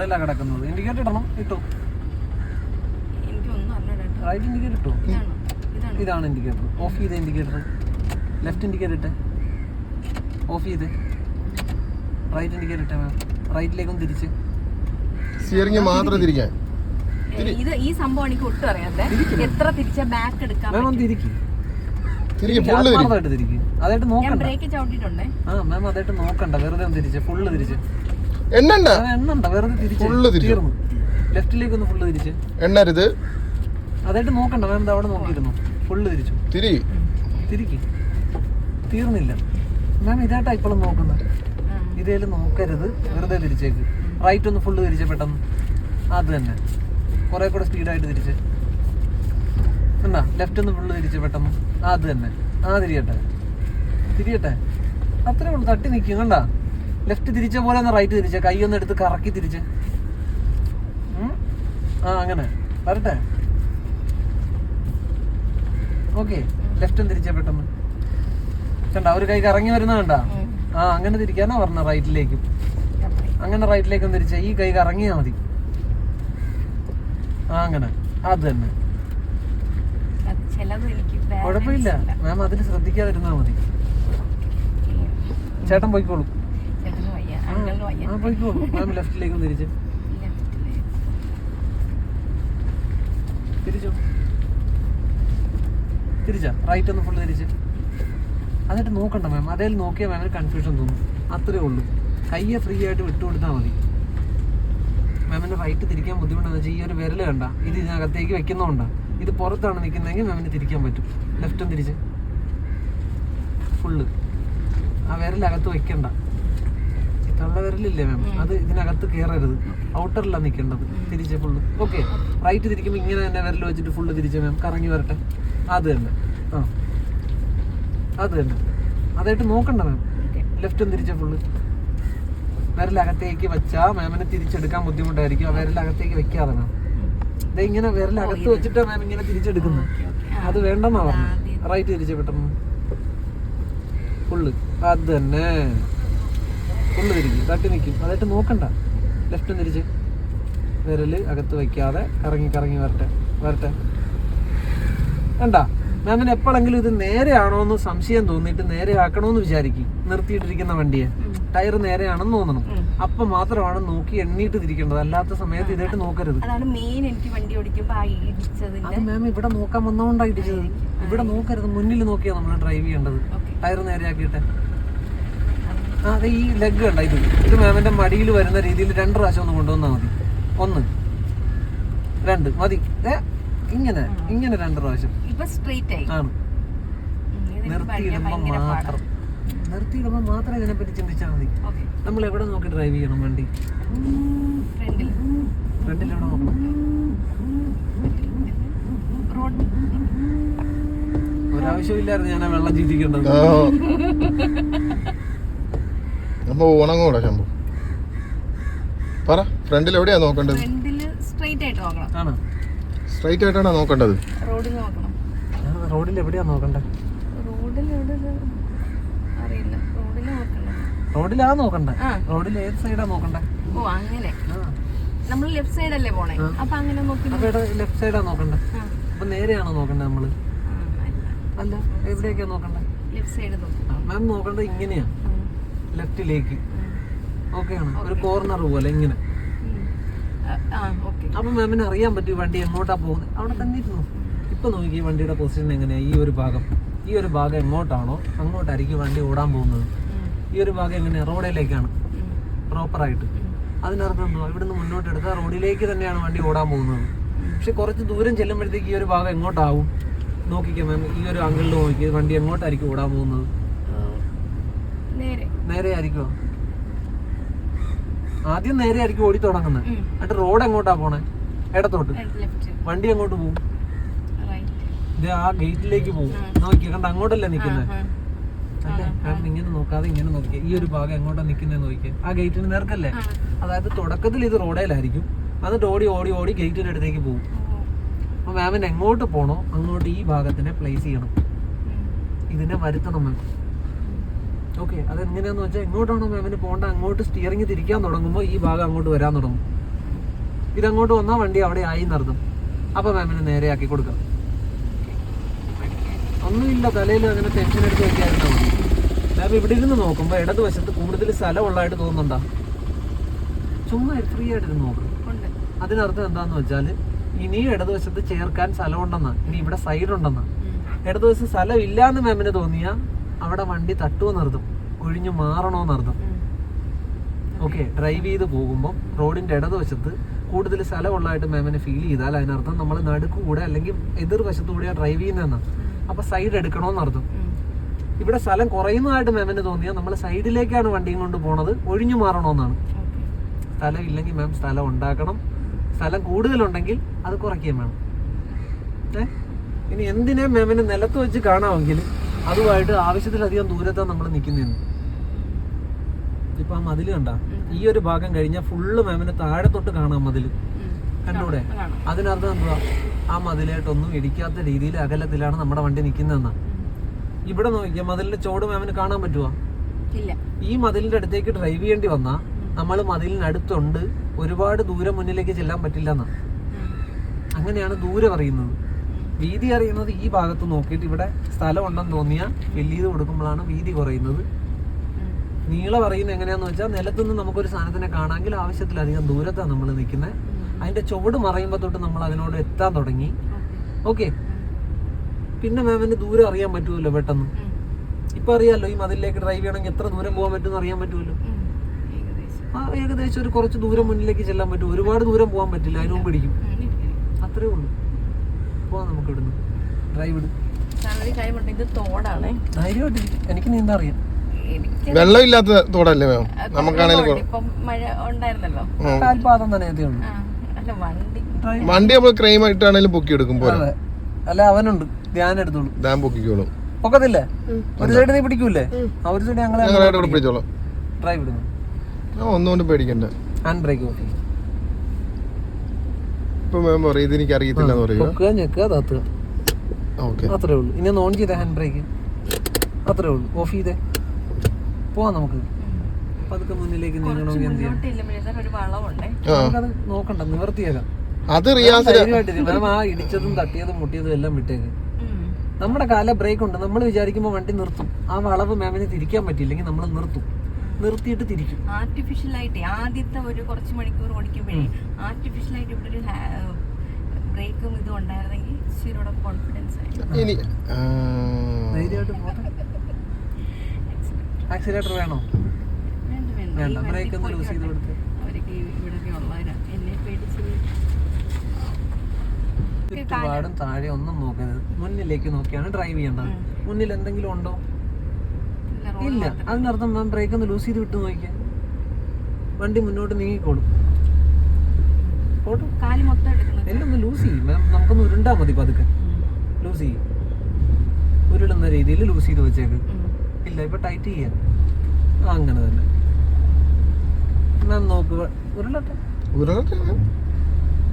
റോഡിലാണ് കിടക്കുന്നത്? ഇൻഡിക്കേറ്റർ ഇടണം ഇട്ടു. റൈറ്റ് ഇൻഡിക്കേറ്റർ ഇട്ടു? ഇതാണോ? ഇൻഡിക്കേറ്റർ ഓഫ് ചെയ്ത ഇൻഡിക്കേറ്റർ ലെഫ്റ്റ് ഇൻഡിക്കേറ്റർ ഇട്ടെ. ഓഫ് ചെയ്ത്. റൈറ്റ് ഇൻഡിക്കേറ്റർ ഇട്ടെ മാം റൈറ്റിലേക്കും തിരിച്ച്. സ്റ്റിയറിംഗ് മാത്രം തിരിക്കാൻ. ഇത് ഈ സംഭവം എനിക്ക് ഒട്ടും അറിയാതെ എത്ര തിരിച്ച ബാക്ക് എടുക്കാൻ മാം ഒന്ന് തിരിക്കും. ഫുൾ അതായിട്ട് ഞാൻ നോക്കണ്ട. ബ്രേക്ക് ചവിട്ടിട്ടുണ്ടേ ആ മാം അതായിട്ട് നോക്കണ്ട. വെറുതെ ഒന്ന് തിരിച്ച്. ഫുള്ള് തിരിച്ച്. എണ്ണണ്ട. എണ്ണണ്ട. വെറുതെ തിരിച്ച്. Full തിരിച്ചു. തീർന്നു ലെഫ്റ്റിലേക്ക് ഒന്ന് ഫുള്ള് തിരിച്ച്. എണ്ണരുത്. അതായിട്ട് നോക്കണ്ട. ദാ അവിടെ നോക്കിയിരുന്നു? ഫുള്ള് തിരിച്ചു. തിരി. തിരിക്ക്. തീർന്നില്ല. മാം ഇതായിട്ടാ ഇപ്പോഴും നോക്കുന്നത്. ഇതേൽ നോക്കരുത്. വെറുതെ തിരിച്ചേക്ക്. റൈറ്റ് ഒന്ന് ഫുള്ള് തിരിച്ച് പെട്ടെന്ന്. അത് തന്നെ. കുറെ കൂടെ സ്പീഡായിട്ട് തിരിച്ച്. എന്നാ ലെഫ്റ്റ് ഒന്ന് ഫുള്ള് തിരിച്ച് പെട്ടെന്ന്. അത് തന്നെ. ആ തിരിയട്ടെ. തിരിയട്ടെ. അത്രേ ഉള്ളൂ. തട്ടി നിൽക്കും കണ്ട? ലെഫ്റ്റ് തിരിച്ച പോലെ ഒന്ന് റൈറ്റ് തിരിച്ച കൈ ഒന്ന് എടുത്ത് കറക്കി തിരിച്ച്. ആ അങ്ങനെ. വരട്ടെ? ഓക്കെ. ലെഫ്റ്റ് തിരിച്ച പെട്ടെന്ന്. കണ്ട ഒരു കൈ കറങ്ങി വരുന്ന കണ്ട? ആ അങ്ങനെ തിരിക്കാനാ പറഞ്ഞ റൈറ്റിലേക്ക് അങ്ങനെ റൈറ്റിലേക്ക് തിരിച്ച. ഈ കൈ കറങ്ങിയാ മതി. ആ അങ്ങനെ. അത് തന്നെ. കുഴപ്പമില്ല. മാം അതിൽ ശ്രദ്ധിക്കാതിരുന്നാ മതി. ചേട്ടൻ പോയിക്കോളൂ. ആ, തിരിച്ച്. റൈറ്റ് ഒന്ന് ഫുള്ള് തിരിച്ച്. എന്നിട്ട് നോക്കണ്ട മാം അതേ നോക്കിയാൽ മാമിന് കൺഫ്യൂഷൻ തോന്നും. അത്രേ ഉള്ളൂ. കയ്യെ ഫ്രീ ആയിട്ട് വിട്ടുകൊടുത്താൽ മതി. മാമിന് റൈറ്റ് തിരിക്കാൻ ബുദ്ധിമുട്ടാന്ന് ഈ ഒരു വിരൽ കണ്ട. ഇത് ഇതിനകത്തേക്ക് വെക്കുന്നോണ്ടാ. ഇത് പുറത്താണ് നിൽക്കുന്നതെങ്കിൽ മാമിന് തിരിക്കാൻ പറ്റും. ലെഫ്റ്റും തിരിച്ച്. ഫുള്ള് ആ വിരലകത്ത് വെക്കണ്ട. ഈ തള്ള വിരലില്ലേ മാം അത് ഇതിനകത്ത് കയറരുത് ഔട്ടറിലാണ് നിൽക്കേണ്ടത് തിരിച്ച് ഫുള്ള് ഓക്കെ റൈറ്റ് തിരിക്കുമ്പോൾ ഇങ്ങനെ തന്നെ വിരൽ വെച്ചിട്ട് ഫുള്ള് തിരിച്ച് മാം കറങ്ങി വരട്ടെ. അത് തന്നെ. ആ. അത് തന്നെ. അതായിട്ട് നോക്കണ്ട മാം ലെഫ്റ്റ് തിരിച്ച ഫുള്ള് വിരലകത്തേക്ക് വെച്ചാൽ മാമിനെ തിരിച്ചെടുക്കാൻ ബുദ്ധിമുട്ടായിരിക്കും. ആ വിരലകത്തേക്ക് വെക്കാതെ മാം ദേ ഇങ്ങനെ വിരലകത്ത് വെച്ചിട്ടാ മാം ഇങ്ങനെ തിരിച്ചെടുക്കുന്നത്. അത് വേണ്ടെന്നാ പറഞ്ഞു. റൈറ്റ് തിരിച്ചു പെട്ടെന്ന്. ഫുള്ള് അത് തന്നെ. ഫുള്ള് തിരിക്കും തട്ടി നിൽക്കും അതായിട്ട് നോക്കണ്ട. ലെഫ്റ്റ് തിരിച്ച്. വിരൽ അകത്ത് വയ്ക്കാതെ കറങ്ങി കറങ്ങി വരട്ടെ വരട്ടെ. വേണ്ട മാമിന് എപ്പോഴെങ്കിലും ഇത് നേരെയാണോ എന്ന് സംശയം തോന്നിയിട്ട് നേരെ ആക്കണമെന്ന് വിചാരിക്കും. നിർത്തിയിട്ടിരിക്കുന്ന വണ്ടിയെ. ടയർ നേരെയാണെന്ന് തോന്നണം. അപ്പൊ മാത്രമാണ് നോക്കി എണ്ണീട്ട് തിരിക്കേണ്ടത്. അല്ലാത്ത സമയത്ത് ഇതായിട്ട് നോക്കരുത്. അത് മാം ഇവിടെ നോക്കാൻ വന്നോണ്ടാണ് ഇടിച്ചത്. ഇവിടെ നോക്കരുത്. മുന്നിൽ നോക്കിയാ നമ്മൾ ഡ്രൈവ് ചെയ്യേണ്ടത്. ടയർ നേരെയാക്കിയിട്ട്. അതെ ഈ ലെഗ് കണ്ട ഇത്. ഇത് മാമിന്റെ മടിയിൽ വരുന്ന രീതിയിൽ രണ്ട് പ്രാവശ്യം ഒന്ന് കൊണ്ടുവന്നാൽ മതി. ഒന്ന്. രണ്ട്. മതി. ഏ? ഇങ്ങനെ. ഇങ്ങനെ രണ്ട് പ്രാവശ്യം. ഇപ്പൊ സ്ട്രെയിറ്റ് ആയി. ആണ്. നിർത്തിയിടുമ്പോൾ മാത്രം. നിർത്തിയിടുമ്പോൾ മാത്രം ഇതിനെപ്പറ്റി ചിന്തിച്ചാൽ മതി. ഓക്കെ. നമ്മൾ എവിടെ നോക്കി ഡ്രൈവ് ചെയ്യണം വണ്ടി? ഫ്രണ്ടിൽ. എവിടെ നോക്കണം ഒരാവശ്യമില്ലായിരുന്നു ഞാൻ ആ വെള്ളം ചിന്തിക്കേണ്ടത് നമ്മ ഉണങ്ങൂടെ ശമ്പു പറ ഫ്രണ്ടിൽ എവിടെയാ നോക്കേണ്ടത്? ഫ്രണ്ടിൽ സ്ട്രെയിറ്റ് ആയിട്ട് നോക്കണം. ആണ്? സ്ട്രൈറ്റ് ആയിട്ടാണോ നോക്കേണ്ടത്? റോഡിൽ നോക്കണം. റോഡിൽ എവിടെയാ നോക്കണ്ടേ? റോഡിൽ എവിടെ അറിയില്ല. റോഡിൽ നോക്കണം റോഡിലാ നോക്കണ്ടേ? ആ. റോഡിൽ ഏത് സൈഡാ നോക്കണ്ടേ? ഓ അങ്ങനെ. ആ. നമ്മൾ ലെഫ്റ്റ് സൈഡ് അല്ലേ പോണേ. അപ്പൊ അങ്ങനെ നോക്കി അപ്പൊ ഇവിടെ ലെഫ്റ്റ് സൈഡാ നോക്കണ്ടേ? അപ്പൊ നേരെയാണോ നോക്കണ്ടേ നമ്മൾ? അല്ല. എവിടെയൊക്കെയാ നോക്കണ്ടേ? ലെഫ്റ്റ് സൈഡ് നോക്കും മാം നോക്കണ്ടത് ഇങ്ങനെയാ. ലെഫ്റ്റിലേക്ക്. ഓക്കെയാണ് ഓക്കെ ആണ്. ഒരു കോർണർ പോലെ ഇങ്ങനെ. അപ്പൊ മാമിന് അറിയാൻ പറ്റും വണ്ടി എങ്ങോട്ടാ പോകുന്നത് അവിടെ തന്നെ ഇരുന്നു ഇപ്പൊ നോക്കി വണ്ടിയുടെ പൊസിഷൻ എങ്ങനെയാ? ഈ ഒരു ഭാഗം. ഈ ഒരു ഭാഗം എങ്ങോട്ടാണോ അങ്ങോട്ടായിരിക്കും വണ്ടി ഓടാൻ പോകുന്നത്. ഈ ഒരു ഭാഗം എങ്ങനെയാ? റോഡിലേക്കാണ്. പ്രോപ്പറായിട്ട് അതിനർത്ഥം എന്തോ ഇവിടുന്ന് മുന്നോട്ട് എടുത്താൽ റോഡിലേക്ക് തന്നെയാണ് വണ്ടി ഓടാൻ പോകുന്നത്. പക്ഷെ കുറച്ച് ദൂരം ചെല്ലുമ്പോഴത്തേക്ക് ഈ ഒരു ഭാഗം എങ്ങോട്ടാവും? നോക്കിക്കാം മാം ഈ ഒരു അങ്കിളിൽ നോക്കി വണ്ടി എങ്ങോട്ടായിരിക്കും ഓടാൻ പോകുന്നത്? നേരെ. ആദ്യം നേരെ ആയിരിക്കും ഓടി തുടങ്ങുന്നത്. എന്നിട്ട് റോഡ് എങ്ങോട്ടാ പോണേ? ഇടത്തോട്ട്. വണ്ടി എങ്ങോട്ട് പോകും ഇത് ആ ഗേറ്റിലേക്ക് പോകും നോക്കി കണ്ട? അങ്ങോട്ടല്ലേ നിൽക്കുന്നത് അല്ലേ? കാരണം ഇങ്ങനെ നോക്കാതെ ഇങ്ങനെ നോക്കിയ ഈ ഒരു ഭാഗം എങ്ങോട്ടാ നിൽക്കുന്നത് നോക്കിയ ആ ഗേറ്റിന് നേർക്കല്ലേ? അതായത് തുടക്കത്തിൽ ഇത് റോഡേലായിരിക്കും. എന്നിട്ട് ഓടി ഓടി ഓടി ഗേറ്റിന്റെ അടുത്തേക്ക് പോകും അപ്പൊ മാമിന് എങ്ങോട്ട് പോണോ അങ്ങോട്ട് ഈ ഭാഗത്തിനെ പ്ലേസ് ചെയ്യണം. ഇതിനെ വരുത്തണം മാം. ഓക്കെ അതെങ്ങനെയാന്ന് വെച്ചാൽ എങ്ങോട്ടാണോ മാമിന് പോകേണ്ട? അങ്ങോട്ട് സ്റ്റിയറിംഗ് തിരിക്കാൻ തുടങ്ങുമ്പോൾ ഈ ഭാഗം അങ്ങോട്ട് വരാൻ തുടങ്ങും. ഇതങ്ങോട്ട് വന്നാൽ വണ്ടി അവിടെ ആയി എന്നർത്ഥം അപ്പോൾ മാമിന് നേരെയാക്കി കൊടുക്കാം. ഒന്നുമില്ല തലയിൽ അങ്ങനെ ടെൻഷൻ എടുത്ത് വെക്കായിരുന്നാ മതി. മാം ഇവിടെ ഇരുന്ന് നോക്കുമ്പോൾ ഇടതുവശത്ത് കൂടുതൽ സ്ഥലമുള്ളതായിട്ട് തോന്നുന്നുണ്ടോ? ചുമ്മാ ഫ്രീ ആയിട്ട് ഇരുന്ന് നോക്കും. അതിനർത്ഥം എന്താന്ന് വെച്ചാൽ ഇനിയും ഇടതുവശത്ത് ചേർക്കാൻ സ്ഥലമുണ്ടെന്നാ. ഇനി ഇവിടെ സൈഡ് ഉണ്ടെന്നാ. ഉം. ഇടതുവശത്ത് സ്ഥലം ഇല്ലാന്ന് മാമിന് തോന്നിയാ അവിടെ വണ്ടി തട്ടുമോ നിർത്തും ഒഴിഞ്ഞു മാറണോ നിർത്തും ഓക്കെ ഡ്രൈവ് ചെയ്ത് പോകുമ്പോൾ റോഡിന്റെ ഇടതുവശത്ത് കൂടുതൽ സ്ഥലമുള്ളതായിട്ട് മാമിന് ഫീൽ ചെയ്താൽ അതിനർത്ഥം നമ്മൾ നടുക്കൂടെ അല്ലെങ്കിൽ എതിർവശത്തൂടെയാണ് ഡ്രൈവ് ചെയ്യുന്നതെന്നാ. അപ്പോൾ സൈഡ് എടുക്കണമെന്നർത്ഥം ഇവിടെ സ്ഥലം കുറയുന്നതായിട്ട് മാമിന് തോന്നിയാൽ നമ്മൾ സൈഡിലേക്കാണ് വണ്ടിയും കൊണ്ട് പോണത്. ഒഴിഞ്ഞു മാറണമെന്നാണ്. സ്ഥലം ഇല്ലെങ്കിൽ മാം സ്ഥലം ഉണ്ടാക്കണം. സ്ഥലം കൂടുതലുണ്ടെങ്കിൽ അത് കുറയ്ക്കുകയും വേണം ഏ? ഇനി എന്തിനെ മാമിന് നിലത്ത് വെച്ച് കാണാമെങ്കിൽ അതുമായിട്ട് ആവശ്യത്തിലധികം ദൂരത്താ നമ്മൾ നിൽക്കുന്നതെന്ന് ഇപ്പൊ ആ മതിൽ കണ്ട? ഈ ഒരു ഭാഗം കഴിഞ്ഞാൽ ഫുള്ള് മാമിനെ താഴെ തൊട്ട് കാണാം മതിൽ. ഉം. കണ്ടൂടെ? അതിനർത്ഥം എന്തുവാ ആ മതിലായിട്ടൊന്നും ഇടിക്കാത്ത രീതിയിൽ അകലത്തിലാണ് നമ്മുടെ വണ്ടി നിൽക്കുന്നതെന്നാ. ഇവിടെ നോക്കിയാൽ മതിലിന്റെ ചോട് മാമിന് കാണാൻ പറ്റുമോ ഈ മതിലിന്റെ അടുത്തേക്ക് ഡ്രൈവ് ചെയ്യേണ്ടി വന്നാൽ നമ്മൾ മതിലിനടുത്തുണ്ട് ഒരുപാട് ദൂരം മുന്നിലേക്ക് ചെല്ലാൻ പറ്റില്ല എന്നാ അങ്ങനെയാണ് ദൂരം അറിയുന്നത് വീതി അറിയുന്നത് ഈ ഭാഗത്ത് നോക്കിയിട്ട് ഇവിടെ സ്ഥലം ഉണ്ടെന്ന് തോന്നിയാൽ ഫില്ല് കൊടുക്കുമ്പോഴാണ് വീതി കുറയുന്നത്. നീളം അറിയുന്നത് എങ്ങനെയാന്ന് വെച്ചാൽ നിലത്തുനിന്ന് നമുക്കൊരു സാധനത്തിനെ കാണാമെങ്കിൽ ആവശ്യത്തിലധികം ദൂരത്താണ് നമ്മൾ നിൽക്കുന്നത് അതിന്റെ ചുവട് മറയുമ്പോൾ തൊട്ട് നമ്മൾ അതിനോട് എത്താൻ തുടങ്ങി. ഓക്കേ. പിന്നെ മാമിന് ദൂരം അറിയാൻ പറ്റുമല്ലോ പെട്ടെന്ന്. ഇപ്പൊ അറിയാമല്ലോ ഈ മതിലേക്ക് ഡ്രൈവ് ചെയ്യണമെങ്കിൽ എത്ര ദൂരം പോകാൻ പറ്റുമെന്ന് അറിയാൻ പറ്റുമല്ലോ. ആ ഏകദേശം ഒരു കുറച്ച് ദൂരം മുന്നിലേക്ക് ചെല്ലാൻ പറ്റും. ഒരുപാട് ദൂരം പോകാൻ പറ്റില്ല. അതിനും പിടിക്കും. അത്രേ ഉള്ളൂ. പോവാം നമുക്ക് ഇവിടുന്ന്. ഡ്രൈവ് ഇടും. ഇത് തോടാണേ. ധൈര്യമായിട്ടിരിക്കും എനിക്ക് നീന്താ അറിയാം. എനിക്ക് വെള്ളമില്ലാത്ത തോടല്ലേ മാം? നമുക്കാണേലും തോടുണ്ട്. ഇപ്പം മഴ ഉണ്ടായിരുന്നല്ലോ. കാൽപാദം നനയത്തേ ഉള്ളൂ. അല്ല വണ്ടി. വണ്ടി നമ്മൾ ക്രൈം ആയിട്ടാണെങ്കിലും പൊക്കി എടുക്കും പോലെ അതെ. അല്ല അവനുണ്ട്. ധ്യാനം എടുത്തോളൂ. ഞാൻ പൊക്കിക്കോളും. പൊക്കത്തില്ലേ? ഒരു സൈഡ് നീ പിടിക്കൂലേ ആ ഒരു സൈഡ് ഞങ്ങൾ ഞങ്ങളായിട്ട് പിടിച്ചോളാം. ഡ്രൈവ് ഇടുന്നു. ഒന്നുകൊണ്ട് പേടിക്കണ്ട. ഹാൻഡ് ബ്രേക്ക് ചെയ്യും. ഇപ്പൊ മാം പറയും ഇത് എനിക്ക് അറിയത്തില്ല എന്ന് പറയുക പൊക്കുക ഞെക്കുക താത്തുക. ഓക്കെ. അത്രേ ഉള്ളൂ. ഇനി ഒന്ന് ഓൺ ചെയ്തേ ഹാൻഡ് ബ്രേക്ക് അത്രേ ഉള്ളൂ. ഓഫ് ചെയ്തേ. പോവാം നമുക്ക്. പതുക്കെ മുന്നിലേക്ക് നീങ്ങണമെങ്കിൽ എന്ത് ചെയ്യാം? നോക്കണ്ട നിവർത്തിയേക്കാം അത് റിയാസിന് ധൈര്യമായിട്ടിരിക്കും മാം ആ ഇടിച്ചതും തട്ടിയതും മുട്ടിയതും എല്ലാം വിട്ടേക്ക്. നമ്മുടെ കാല ബ്രേക്ക് ഉണ്ട്. നമ്മൾ വിചാരിക്കുമ്പോൾ വണ്ടി നിർത്തും. ആ വളവ് മാമിന് തിരിക്കാൻ പറ്റിയില്ലെങ്കിൽ നമ്മൾ നിർത്തും. നിർത്തിയിട്ട് തിരിക്കും. ആർട്ടിഫിഷ്യൽ ആയിട്ട് ആദ്യത്തെ ഒരു കുറച്ച് മണിക്കൂർ ഓടിക്കുമ്പോഴേ ആർട്ടിഫിഷ്യൽ ആയിട്ട് ഇവിടെ ഒരു ബ്രേക്കും ഇതും ഉണ്ടായിരുന്നെങ്കിൽ ഇച്ചിരിയുടെ കോൺഫിഡൻസ് ആയി ഇനി ധൈര്യമായിട്ട് പോട്ടെ. ആക്സിലേറ്റർ വേണോ? വേണ്ട ബ്രേക്ക് ഒന്ന് ലൂസ് ചെയ്ത് കൊടുത്ത് അവരൊക്കെ ഇവിടെയൊക്കെ ഉള്ളവരാ. എന്നെ പേടിച്ച് ചുറ്റുപാടും താഴെ ഒന്നും നോക്കരുത്. മുന്നിലേക്ക് നോക്കിയാണ് ഡ്രൈവ് ചെയ്യേണ്ടത്. മുന്നിൽ എന്തെങ്കിലും ഉണ്ടോ? ഇല്ല. അതിനർത്ഥം മാം ബ്രേക്ക് ഒന്ന് ലൂസ് ചെയ്ത് വിട്ട് നോക്കിയാൽ വണ്ടി മുന്നോട്ട് നീങ്ങിക്കോളും. എല്ലാം ഒന്ന് ലൂസ് ചെയ്യും. മാം നമുക്കൊന്ന് ഉരുണ്ടാ മതി പതുക്കെ. ലൂസ് ചെയ്യും. ഉരുളുന്ന രീതിയിൽ ലൂസ് ചെയ്ത് വെച്ചേക്ക്. ഇല്ല ഇപ്പൊ ടൈറ്റ് ചെയ്യാം. അങ്ങനെ തന്നെ. മാം നോക്കുക ഉരുളട്ടെ. ഉരുളട്ടെ.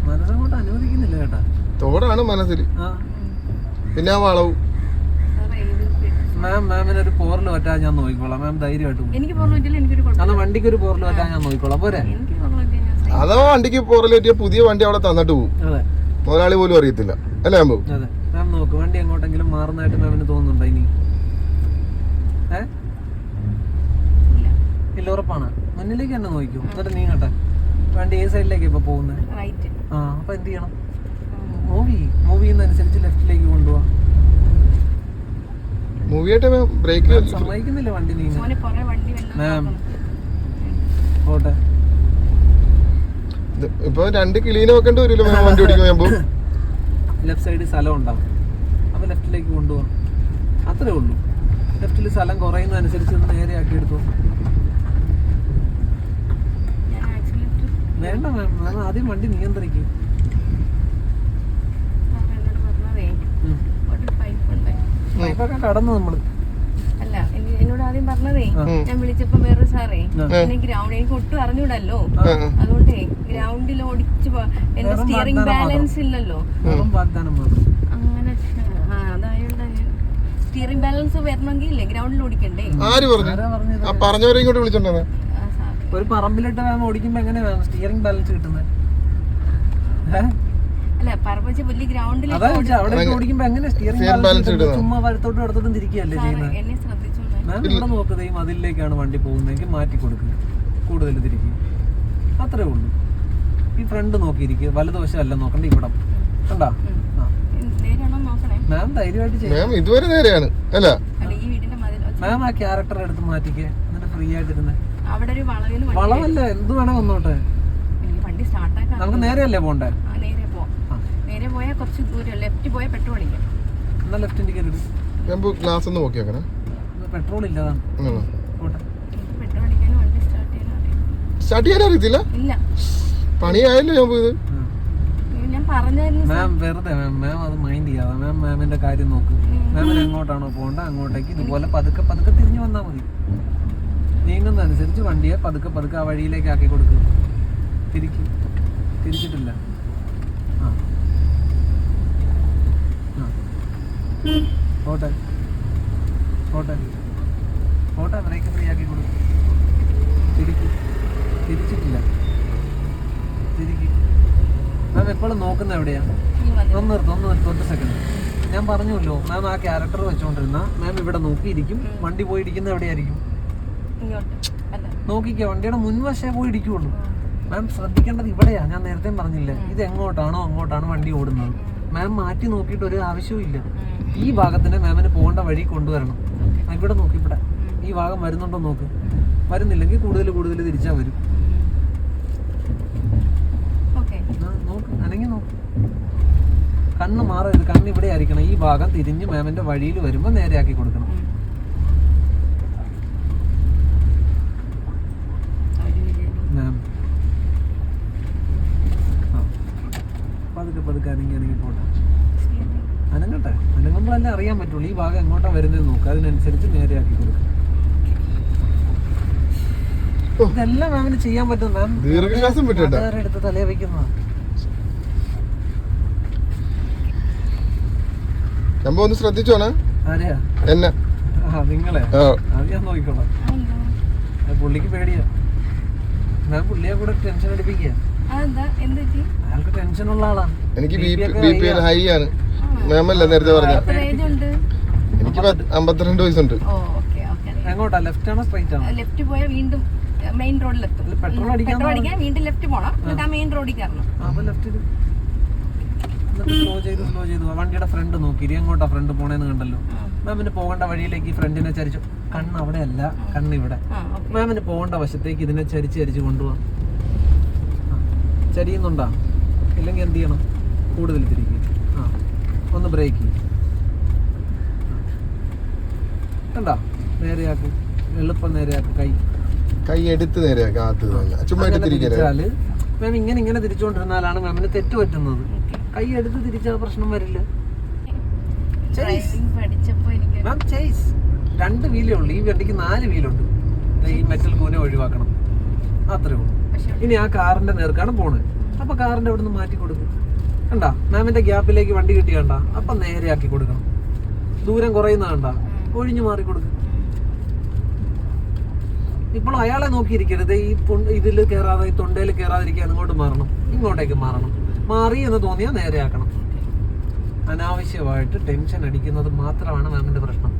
മനസ്സങ്ങോട്ട് അനുവദിക്കുന്നില്ല കേട്ടാ. തോടാണ് മനസ്സിൽ പിന്നെ ആ വളവും. മാം മാമിന് ഒരു പോറൽ പറ്റാൻ ഞാൻ നോക്കിക്കോളാം. മാം ധൈര്യമായിട്ട് എനിക്ക് അന്ന് വണ്ടിക്ക് ഒരു പോറൽ പറ്റാൻ ഞാൻ നോക്കിക്കോളാം. പോരെ. അതോ വണ്ടിക്ക് അഥവാ പോറലേറ്റിയ പുതിയ വണ്ടി അവിടെ തന്നിട്ട് പോകും അതെ. മുതലാളി പോലും അറിയത്തില്ല. അല്ലേ അമ്പു? അതെ. മാം നോക്ക്. വണ്ടി എങ്ങോട്ടെങ്കിലും മാറുന്നതായിട്ട് മാമിന് തോന്നുന്നുണ്ടോ ഇനി? ഏ? ഇല്ല. ഉറപ്പാണ്. മുന്നിലേക്ക് തന്നെ നോക്കിക്കോ. എന്നിട്ട് നീങ്ങട്ടെ. വണ്ടി ഏത് സൈഡിലേക്ക് ഇപ്പൊ പോകുന്നത്. റൈറ്റ് ആ അപ്പൊ എന്ത് ചെയ്യണം? മൂവി മൂവ് ചെയ്യുന്നതനുസരിച്ച് ലെഫ്റ്റിലേക്ക് കൊണ്ടുപോവാ. മൂവിയായിട്ട് ആയിട്ട് ബ്രേക്ക് സമ്മതിക്കുന്നില്ല വണ്ടി വണ്ടി പോട്ടെ. ഇപ്പൊ രണ്ട് കിളീനെ വെക്കേണ്ടി വരില്ല മാം? വണ്ടി ഓടിക്കുമ്പോ ലെഫ്റ്റ് സൈഡിൽ സ്ഥലം ഉണ്ടാവും. അപ്പൊ ലെഫ്റ്റിലേക്ക് കൊണ്ടുപോകും അത്രേ ഉള്ളൂ. ലെഫ്റ്റിൽ സ്ഥലം കുറയുന്നതനുസരിച്ച് നേരെ ആക്കി എടുത്തു. വേണ്ട മാം ആദ്യം വണ്ടി നിയന്ത്രിക്കും എന്നോട് പറഞ്ഞതേ ഒരു പൈപ്പ് ഉണ്ട് കടന്നു നമ്മൾ. അല്ല എനി- എന്നോട് ആദ്യം പറഞ്ഞതേ ഞാൻ വിളിച്ചപ്പോ വേറെ സാറേ. എന്നെ ഗ്രൗണ്ട് എനിക്ക് ഒട്ടും അറിഞ്ഞൂടല്ലോ. അതുകൊണ്ടേ ഗ്രൗണ്ടിൽ ഓടിച്ച് എന്റെ സ്റ്റിയറിംഗ് ബാലൻസ് ഇല്ലല്ലോ. അങ്ങനെ ആ, സ്റ്റിയറിംഗ് ബാലൻസ് വരണമെങ്കിൽ ഇല്ലേ ഗ്രൗണ്ടിൽ ഓടിക്കണ്ടേ? ആര് പറഞ്ഞു? ആ പറഞ്ഞവരെ ഇങ്ങോട്ട് വിളിച്ചോണ്ടേ ഒരു പറമ്പിലിട്ട് വേണം ഓടിക്കുമ്പോ എങ്ങനെ സ്റ്റിയറിംഗ് ബാലൻസ് കിട്ടുന്നത് ഏ? അല്ല പറമ്പ് വലിയ ഗ്രൗണ്ടിൽ അതാ അവിടെ ഓടിക്കുമ്പോ എങ്ങനെ സ്റ്റിയറിംഗ് ബാലൻസ് ഇടുന്നത്? ചുമ്മാ വലത്തോട്ടും ഇടത്തോട്ടും തിരിക്കുകയല്ലേ ചെയ്യുന്നത് എന്നെ ശ്രദ്ധിച്ചു മാം ഇവിടെ നോക്കുന്നത് ഈ മതിലിലേക്കാണ് വണ്ടി പോകുന്നതെങ്കിൽ മാറ്റി കൊടുക്കുക കൂടുതൽ തിരിക്കുക അത്രേ ഉള്ളൂ. ഈ ഫ്രണ്ട് നോക്കിയിരിക്കുക വലതുവശമല്ല നോക്കണ്ട ഇവിടം. കണ്ടാ? ആ. നേരെയാണോ നോക്കണേ? മാം ധൈര്യമായിട്ട് ചെയ്യും. മാം ഇതുവരെ നേരെയാണ്. അല്ല. അല്ല ഈ വീടിന്റെ മതിൽ മാം ആ ക്യാരക്ടർ എടുത്ത് മാറ്റിക്കേ. എന്നിട്ട് ഫ്രീ ആയിട്ടിരുന്ന് അവിടെ ഒരു വളവിൽ വണ്ടി വളമല്ല എന്ത് വേണേ വന്നോട്ടെ. എനിക്ക് വണ്ടി സ്റ്റാർട്ടാക്കാൻ നമുക്ക് നേരെയല്ലേ പോണ്ടേ? ആ, നേരെ നേരെ പോയാൽ കുറച്ച് ദൂരം ലെഫ്റ്റ് പോയാൽ പെട്രോൾ അടിക്കാം എന്നാ ലെഫ്റ്റ് കയറി ഞാൻ ഗ്ലാസ് ഒന്ന് നോക്കി വെക്കണേ. പെട്രോൾ ഇല്ലതാണ് പെട്രോൾ വണ്ടി സ്റ്റാർട്ട് ചെയ്യാൻ അറിയത്തില്ല? ഇല്ല. പണിയായല്ലോ ഞാൻ പോയത്. മാം വെറുതെ മാം മാം അത് മൈൻഡ് ചെയ്യാതെ. മാം മാമിന്റെ കാര്യം നോക്ക്. മാമിന് എങ്ങോട്ടാണോ പോകേണ്ടത് അങ്ങോട്ടേക്ക് ഇതുപോലെ പതുക്കെ പതുക്കെ തിരിഞ്ഞു വന്നാൽ മതി. നീങ്ങുന്നതനുസരിച്ച് വണ്ടിയെ പതുക്കെ പതുക്കെ ആ വഴിയിലേക്ക് ആക്കി കൊടുക്കുക തിരിക്കും. തിരിച്ചിട്ടില്ല ആ ആ. പോട്ടെ ബ്രേക്ക് ഫ്രീ ആക്കി കൊടുക്കും. തിരിക്ക്. തിരിച്ചിട്ടില്ല. തിരിക്ക്. മാം എപ്പോഴും നോക്കുന്ന എവിടെയാ? ഒന്ന് നിർത്ത് ഒന്ന് നിർത്ത് ഒറ്റ സെക്കൻഡ് ഞാൻ പറഞ്ഞല്ലോ മാം ആ ക്യാരക്ടർ വെച്ചോണ്ടിരുന്ന മാം ഇവിടെ നോക്കിയിരിക്കും. വണ്ടി പോയി ഇടിക്കുന്ന എവിടെയായിരിക്കും നോക്കിക്കോ വണ്ടിയുടെ മുൻവശേ പോയി ഇരിക്കുള്ളൂ മാം ശ്രദ്ധിക്കേണ്ടത് ഇവിടെയാ. ഞാൻ നേരത്തെ പറഞ്ഞില്ലേ ഇത് എങ്ങോട്ടാണോ അങ്ങോട്ടാണോ വണ്ടി ഓടുന്നത്. മാം മാറ്റി നോക്കിയിട്ട് ഒരു ആവശ്യവും ഇല്ല. ഈ ഭാഗത്തിനെ മാമിന് പോകേണ്ട വഴി കൊണ്ടുവരണം. ഇവിടെ നോക്കി ഇവിടെ. ഈ ഭാഗം വരുന്നുണ്ടോ നോക്ക്. വരുന്നില്ലെങ്കിൽ കൂടുതൽ കൂടുതൽ തിരിച്ചാ വരും. നോക്ക് നോക്ക്. കണ്ണ് മാറരുത്. കണ്ണ് ഇവിടെ ആയിരിക്കണം. ഈ ഭാഗം തിരിഞ്ഞ് മാമിന്റെ വഴിയിൽ വരുമ്പോൾ നേരെയാക്കി കൊടുക്കണം മാം ആ പതുക്കെ അനങ്ങി അനങ്ങി പോട്ടെ. അനങ്ങട്ടെ. അനങ്ങുമ്പോഴല്ലേ അറിയാൻ പറ്റുള്ളൂ. ഈ ഭാഗം എങ്ങോട്ടാ വരുന്നത് നോക്കുക അതിനനുസരിച്ച് നേരെയാക്കി കൊടുക്കുക ഇതെല്ലാം മാമിന് ചെയ്യാൻ പറ്റും മാം ദീർഘശ്വാസം വിട്ടേട്ടാ നാട്ടുകാരുടെ അടുത്ത് തലേ വെക്കുന്നതാ. ചമ്പ ഒന്ന് ശ്രദ്ധിച്ചോണേ ആരെയാ? എന്നെ. ആ നിങ്ങളെ. അറിയാൻ അത് ഞാൻ നോക്കിക്കോളാം. പുള്ളിക്ക് പേടിയാ. ഞാൻ പുള്ളിയെ കൂടെ ടെൻഷൻ അടിപ്പിക്കുക എനിക്ക് ബി പി. ഹൈ ആണ്. മാമല്ല നേരത്തെ പറഞ്ഞ? ഉണ്ട്? എനിക്ക് പത്ത് അമ്പത്തിരണ്ട് വയസ്സുണ്ട്. ഓ ഓക്കെ ഓക്കെ എങ്ങോട്ടാ? ലെഫ്റ്റ് ആണോ സ്ട്രൈറ്റ് ആണോ? ലെഫ്റ്റ് പോയാൽ വീണ്ടും മെയിൻ റോഡിലെത്തും പെട്രോൾ അടിക്കാൻ വീണ്ടും ലെഫ്റ്റ് പോണം. എന്നിട്ട് ആ മെയിൻ റോഡിൽ കയറണം. ആ, അപ്പൊ ലെഫ്റ്റ് എന്നിട്ട് സ്ലോ ചെയ്ത് സ്ലോ ചെയ്ത്. വണ്ടിയുടെ ഫ്രണ്ട് നോക്കി. എങ്ങോട്ടാ ഫ്രണ്ട് പോണേന്ന് കണ്ടല്ലോ. മാമിന് പോകേണ്ട വഴിയിലേക്ക് ഈ ഫ്രണ്ടിനെ ചരിച്ചു. കണ്ണ് അവിടെ അല്ല കണ്ണ് ഇവിടെ. മാമിന് പോകേണ്ട വശത്തേക്ക് ഇതിനെ ചരിച്ച് ചരിച്ച് കൊണ്ടുപോവാം. ചരിയുന്നുണ്ടാ? ഇല്ലെങ്കിൽ എന്ത് ചെയ്യണം? കൂടുതൽ തിരിക്കുക ആ ഒന്ന് ബ്രേക്ക് കണ്ടോ? നേരെയാക്ക്. എളുപ്പം നേരെയാക്ക്. കൈ. കൈ എടുത്ത് നേരെയാക്കി ആത്ത് തന്നെ ചുമ്മാ അങ്ങനെ തിരിക്കരുത് തിരിച്ചാൽ മാം ഇങ്ങനെ ഇങ്ങനെ തിരിച്ചുകൊണ്ടിരുന്നാലാണ് മാമിന് തെറ്റ് പറ്റുന്നത്. കൈ എടുത്ത് തിരിച്ചാൽ പ്രശ്നം വരില്ല. മാം ചേസ് രണ്ട് വീലേ ഉള്ളൂ. ഈ വണ്ടിക്ക് നാല് വീലുണ്ട്. ഈ മെറ്റൽ കൂനെ ഒഴിവാക്കണം. അത്രേ ഉള്ളൂ. ഇനി ആ കാറിന്റെ നേർക്കാണ് പോണത്. അപ്പൊ കാറിന്റെ അവിടെ നിന്ന് മാറ്റി കൊടുക്കും. കണ്ടാ? മാമിന്റെ ഗ്യാപ്പിലേക്ക് വണ്ടി കിട്ടി കണ്ട? അപ്പൊ നേരെയാക്കി കൊടുക്കണം. ദൂരം കുറയുന്ന കണ്ട? ഒഴിഞ്ഞു മാറി കൊടുക്കും. ഇപ്പോൾ അയാളെ നോക്കിയിരിക്കരുത്. ഈ ഇതിൽ കയറാതെ ഈ തൊണ്ടയിൽ കയറാതിരിക്കാൻ അങ്ങോട്ട് മാറണം. ഇങ്ങോട്ടേക്ക് മാറണം. മാറി എന്ന് തോന്നിയാൽ നേരെയാക്കണം അനാവശ്യമായിട്ട് ടെൻഷൻ അടിക്കുന്നത് മാത്രമാണ് മാമിന്റെ പ്രശ്നം.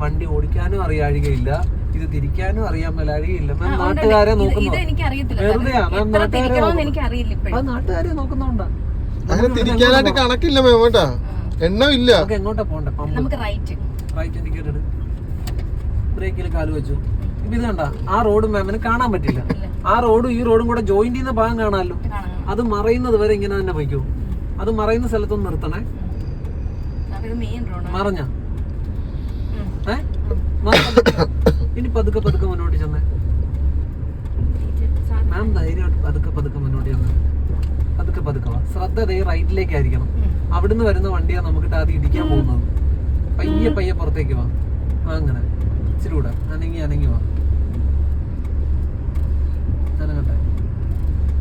വണ്ടി ഓടിക്കാനും അറിയാഴികയില്ല. ഇത് തിരിക്കാനും അറിയാൻ മേലാഴികയില്ല മാം ആ, ഉണ്ട്, നാട്ടുകാരെ നോക്കുന്നു എനിക്ക് അറിയത്തില്ല വെറുതെയാ, മാം എത്ര നാട്ടുകാരെ എനിക്ക് അറിയില്ല ഇപ്പോഴും. അത് നാട്ടുകാരെ നോക്കുന്നുണ്ടാ. അങ്ങനെ തിരിക്കാനായിട്ട് കണക്കില്ല എങ്ങോട്ടാ പോണ്ടേ നമുക്ക് റൈറ്റ്. റൈറ്റ് ഇൻഡിക്കേറ്റർ ബ്രേക്കിൽ കാൽ വെച്ചു. ഇപ്പൊ ഇത് കണ്ട? ആ റോഡ് മാമിന് കാണാൻ പറ്റില്ല. ആ റോഡും ഈ റോഡും കൂടെ ജോയിന്റ് ചെയ്യുന്ന ഭാഗം കാണാമല്ലോ. അത് മറയുന്നത് വരെ ഇങ്ങനെ തന്നെ പോയിക്കോ അത് മറയുന്ന സ്ഥലത്തൊന്ന് നിർത്തണേ. മറഞ്ഞ? ഏ? മറ- ഇനി പതുക്കെ പതുക്കെ മുന്നോട്ട് ചെന്ന്. മാം ധൈര്യമായിട്ട് പതുക്കെ പതുക്കെ മുന്നോട്ട് ചെന്ന്. പതുക്കെ പതുക്കെ വാ. ശ്രദ്ധ ദേ റൈറ്റിലേക്കായിരിക്കണം. അവിടുന്ന് വരുന്ന വണ്ടിയാണ് നമുക്ക് ആദ്യം ഇടിക്കാൻ പോകുന്നത്. പയ്യെ പയ്യെ പുറത്തേക്ക് വാ. ആ, അങ്ങനെ. ഇച്ചിരി കൂടെ. അനങ്ങി അനങ്ങി വാ. അനങ്ങട്ടെ.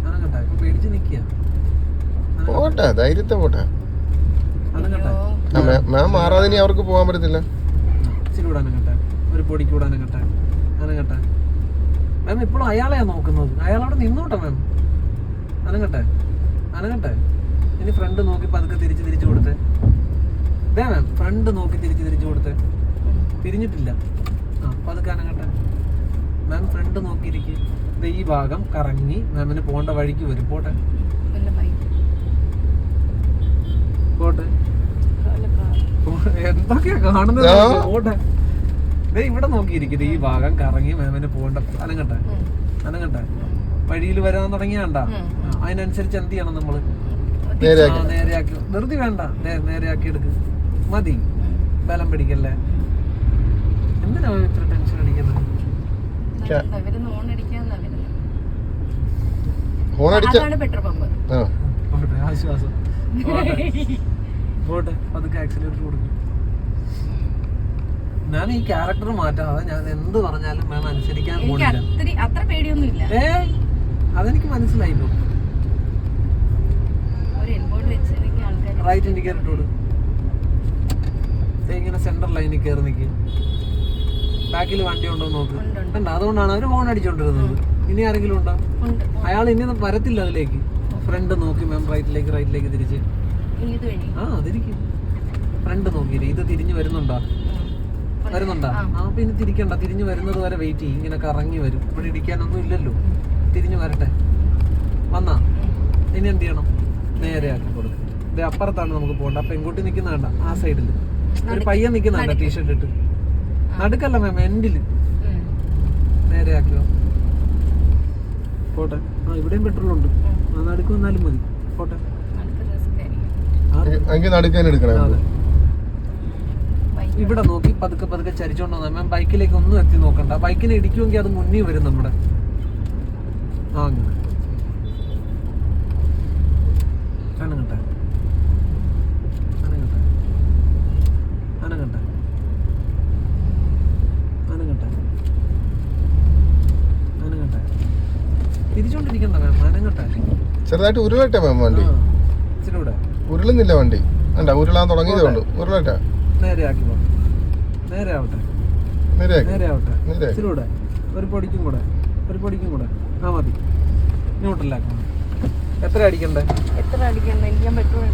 അനങ്ങട്ടെ. ഇപ്പൊ പേടിച്ച് നിക്കുക പോട്ടെ ധൈര്യത്തെ പോട്ടെ. അനങ്ങട്ടെ. ആ, മാം- മാം മാറാതെ അവർക്ക് പോകാൻ പറ്റത്തില്ല. ഇച്ചിരി കൂടെ അനങ്ങട്ടെ. ഒരു പൊടിക്ക് കൂടെ അനങ്ങട്ടെ. അനങ്ങട്ടെ. മാം ഇപ്പോഴും അയാളെയാ നോക്കുന്നത്. അയാളവിടെ നിന്നോട്ടെ മാം. അനങ്ങട്ടെ. അനങ്ങട്ടെ. ഇനി ഫ്രണ്ട് നോക്കി പതുക്കെ തിരിച്ച് തിരിച്ചു കൊടുത്തേ. ഇതേ മാം ഫ്രണ്ട് നോക്കി തിരിച്ച് തിരിച്ചു കൊടുത്തേ. തിരിഞ്ഞിട്ടില്ല. ആ പതുക്കെ അനങ്ങട്ടെ. മാം ഫ്രണ്ട് നോക്കിയിരിക്കും. ഇത് ഈ ഭാഗം കറങ്ങി മാമിന് പോകേണ്ട വഴിക്ക് വരും. പോട്ടെ. പോട്ടെ. എന്തൊക്കെയാ കാണുന്നത്? പോട്ടെ. ഇവിടെ നോക്കിയിരിക്കുന്നത് ഈ ഭാഗം കറങ്ങി മാമിന് പോകേണ്ട അനങ്ങട്ടെ? അനങ്ങട്ടെ? വഴിയിൽ വരാൻ തുടങ്ങിയാണ്ട. അതിനനുസരിച്ച് എന്ത് ചെയ്യണം നമ്മൾ? നേരെയാക്കി. നിർത്തി ധൃതി വേണ്ട. നേരെയാക്കി എടുക്ക്. മതി. ബലം പിടിക്കല്ലേ? എന്തിനാ ഇത്ര ടെൻഷൻ അടിക്കുന്നത്? ആശ്വാസം. പോട്ടെ. പോട്ടെ പതുക്കെ ആക്സിലേറ്റർ കൊടുക്കും. ഞാൻ ഈ ക്യാരക്ടർ മാറ്റാതെ ഞാൻ എന്ത് പറഞ്ഞാലും മാം അനുസരിക്കാൻ പോണില്ല. അത്ര പേടിയൊന്നുമില്ല. ഏ അതെനിക്ക് മനസ്സിലായി ഇപ്പൊ ഒരു എൻബോർഡ് വെച്ച് എനിക്ക് ആൾക്കാർ റൈറ്റ് ഇൻഡിക്കേറ്റർ ഇട്ടോട് ഇങ്ങനെ സെന്റർ ലൈനിൽ കയറി നിൽക്കും ബാക്കിൽ വണ്ടി ഉണ്ടോ നോക്ക്. ഉണ്ട്, അതുകൊണ്ടാണ് അവർ ഫോൺ അടിച്ചോണ്ടിരുന്നത്. ഇനി ആരെങ്കിലും ഉണ്ടോ? അയാൾ ഇനി വരത്തില്ല അതിലേക്ക്. ഫ്രണ്ട് നോക്കി മാം റൈറ്റിലേക്ക് റൈറ്റിലേക്ക് തിരിച്ച്. ആ അതിരിക്കും. ഫ്രണ്ട് നോക്കിയില്ലേ ഇത് തിരിഞ്ഞു വരുന്നുണ്ടോ. വരുന്നുണ്ടോ. അപ്പൊ ഇനി തിരിക്കണ്ട. തിരിഞ്ഞു വരുന്നത് വരെ വെയിറ്റ് ചെയ്യും. ഇങ്ങനെ കറങ്ങി വരും. ഇവിടെ ഇടിക്കാനൊന്നും ഇല്ലല്ലോ. തിരിഞ്ഞു വരട്ടെ. വന്നാ? ഇനി എന്ത് ചെയ്യണം? നേരെ ആക്കി കൊടുക്കും. ഇത് അപ്പുറത്താണ് നമുക്ക് പോകേണ്ട ആ പെൺകുട്ടി നിൽക്കുന്ന കണ്ട? ആ സൈഡിൽ ഒരു പയ്യൻ നിൽക്കുന്നുണ്ട് ടീഷർട്ട് ഇട്ട്. നടുക്കല്ല മാം എൻഡിൽ നേരെ ആക്കിയോ പോട്ടെ. ആ ഇവിടെയും പെട്രോൾ ഉണ്ട്. ആ നടുക്ക് വന്നാലും മതി. പോട്ടെ. നടുക്കാൻ എടുക്കണേ. ഇവിടെ നോക്കി പതുക്കെ പതുക്കെ ചരിച്ചോണ്ട് വന്നാൽ മാം ബൈക്കിലേക്ക് ഒന്നും എത്തി നോക്കണ്ട. ബൈക്കിനെ ഇടിക്കുമെങ്കിൽ അത് മുന്നിൽ വരും നമ്മുടെ. ആ അങ്ങനെ അനങ്ങട്ടെ അനങ്ങട്ടെ അനങ്ങട്ടെ അനങ്ങട്ടെ അനങ്ങട്ടെ തിരിച്ചോണ്ടിരിക്കണ്ട മാം അനങ്ങട്ടെ ചെറുതായിട്ട് ഉരുളട്ടെ മാം വണ്ടി. ഇച്ചിരി കൂടെ. ഉരുളുന്നില്ല വണ്ടി. വേണ്ട ഉരുളാൻ തുടങ്ങിയതേ ഉള്ളൂ. ഉരുളട്ടെ. നേരെ ആക്കി പോ നേരെ ആവട്ടെ നേരെ ആവട്ടെ നേരെ ഇച്ചിരി കൂടെ ഒരു പൊടിക്കും കൂടെ. ഒരു പൊടിക്കും കൂടെ. ആ മതി. ന്യൂട്രലാക്കണം. എത്ര അടിക്കണ്ടേ? എത്ര അടിക്കണ്ടേ? എനിക്ക് ഞാൻ പെട്രോൾ